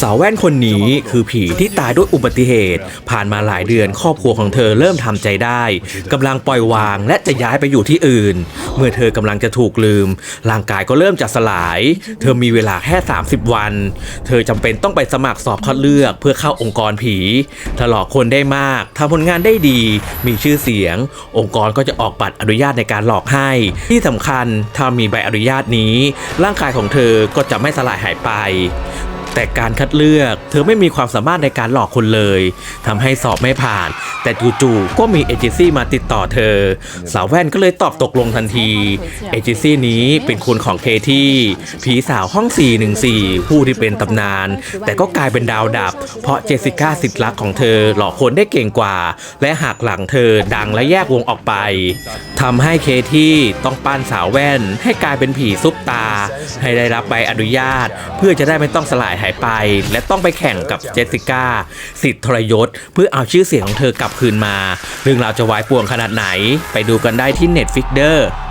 สาวแว่นคนนี้คือผีที่ตายด้วยอุบัติเหตุ ผ่านมาหลายเดือนครอบครัวของเธอเริ่มทำใจได้กำลังปล่อยวางและจะย้ายไปอยู่ที่อื่น เมื่อเธอกำลังจะถูกลืม ร่างกายก็เริ่มจะสลาย เธอมีเวลาแค่ 30 วัน เธอจำเป็นต้องไปสมัครสอบคัดเลือกเพื่อเข้าองค์กรผีถ้าหลอกคนได้มากทำผลงานได้ดี มีชื่อเสียง องค์กรก็จะออกบัตรอนุญาตในการหลอกให้ ที่สำคัญถ้ามีใบอนุญาตนี้ ร่างกายของเธอก็จะไม่สลายหายไป แต่การคัดเลือก เธอไม่มีความสามารถในการหลอกคนเลยทำให้สอบไม่ผ่าน แต่จู่ๆก็มีเอเจนซี่มาติดต่อเธอ สาวแว่นก็เลยตอบตกลงทันที เอเจนซี่นี้เป็นคนของเคที่ผีสาวห้อง 414 ผู้ที่เป็นตำนาน แต่ก็กลายเป็นดาวดับ เพราะเจสิก้าสิทธิ์รักของเธอหลอกคนได้เก่งกว่า และหักหลังเธอดังและแยกวงออกไปทำให้เคที่ต้องปั้นสาวแว่น ให้กลายเป็นผีซุปตา ให้ได้รับใบอนุญาต เพื่อจะได้ไม่ต้องสลายหายายไป และต้องไปแข่งกับเจสสิก้าสิทธิ์ทรยศ เพื่อเอาชื่อเสียงของเธอกลับคืนมา เรื่องราวจะวายป่วงขนาดไหน ไปดูกันได้ที่ Netflix เด้อ